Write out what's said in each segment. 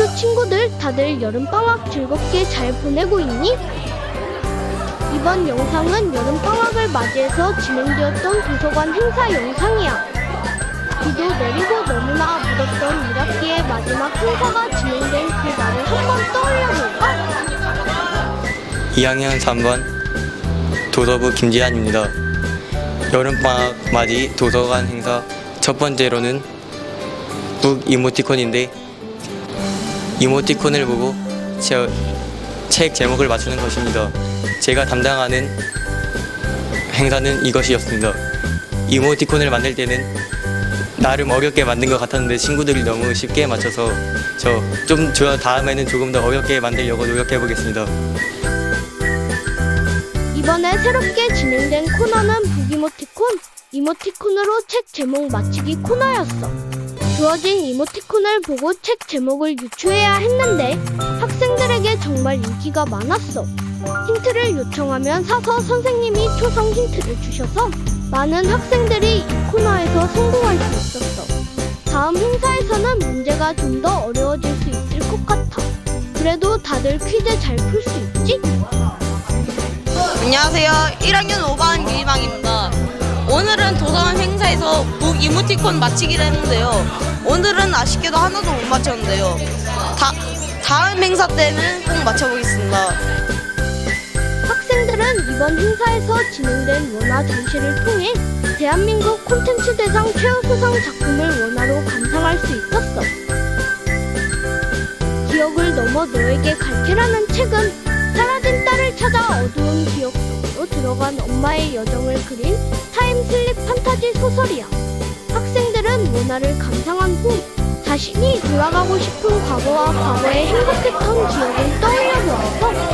학교 친구들 다들 여름방학 즐겁게 잘 보내고 있니? 이번 영상은 여름방학을 맞이해서 진행되었던 도서관 행사 영상이야. 비도 내리고 너무나 묻었던 1학기의 마지막 행사가 진행된 그 날을 한번 떠올려볼까? 2학년 3반 도서부 김지한입니다. 여름방학 맞이 도서관 행사 첫 번째로는 북 이모티콘인데 이모티콘을 보고 제, 책 제목을 맞추는 것입니다. 제가 담당하는 행사는 이것이었습니다. 이모티콘을 만들 때는 나름 어렵게 만든 것 같았는데 친구들이 너무 쉽게 맞춰서 저 좀 저 다음에는 조금 더 어렵게 만들려고 노력해 보겠습니다. 이번에 새롭게 진행된 코너는 북이모티콘, 이모티콘으로 책 제목 맞히기 코너였어. 주어진 이모티콘을 보고 책 제목을 유추해야 했는데 학생들에게 정말 인기가 많았어. 힌트를 요청하면 사서 선생님이 초성 힌트를 주셔서 많은 학생들이 이 코너에서 성공할 수 있었어. 다음 행사에서는 문제가 좀 더 어려워질 수 있을 것 같아. 그래도 다들 퀴즈 잘 풀 수 있지? 안녕하세요. 1학년 5반 유희망입니다. 오늘은 도서관 행사에서 북 이모티콘 맞히기를 했는데요. 오늘은 아쉽게도 하나도 못 맞췄는데요. 다, 다음 행사 때는 꼭 맞춰보겠습니다. 학생들은 이번 행사에서 진행된 원화 전시를 통해 대한민국 콘텐츠 대상 최우수상 작품을 원화로 감상할 수 있었어. 기억을 넘어 너에게 갈게라는 책은 사라진 딸을 찾아 어두운 기억 속으로 들어간 엄마의 여정을 그린 타임슬립 판타지 소설이야. 학생들은 원화를 감상한 후 자신이 돌아가고 싶은 과거와 과거의 행복했던 기억을 떠올려 보았어.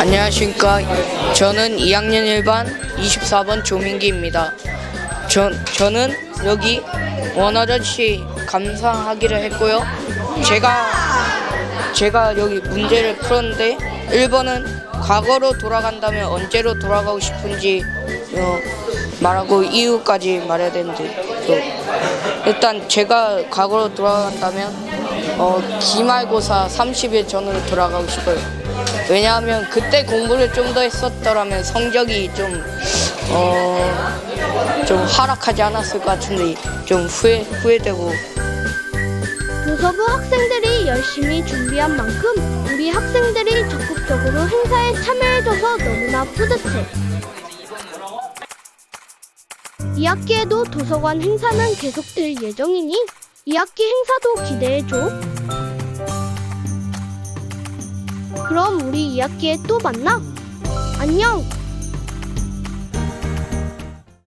안녕하십니까. 저는 2학년 1반 24번 조민기입니다. 저, 저는 여기 원어전시 감상하기를 했고요. 제가, 제가 여기 문제를 풀었는데 1번은 과거로 돌아간다면 언제로 돌아가고 싶은지 어, 말하고 이유까지 말해야 되는데 또 일단 제가 과거로 돌아간다면 어, 기말고사 30일 전으로 돌아가고 싶어요. 왜냐하면 그때 공부를 좀 더 했었더라면 성적이 좀, 어, 좀 하락하지 않았을 것 같은데 좀 후회, 후회되고 도서부 학생들이 열심히 준비한 만큼 우리 학생들이 적극적으로 행사에 참여해줘서 너무나 뿌듯해. 2학기에도 도서관 행사는 계속될 예정이니 2학기 행사도 기대해줘. 그럼 우리 2학기에 또 만나. 안녕!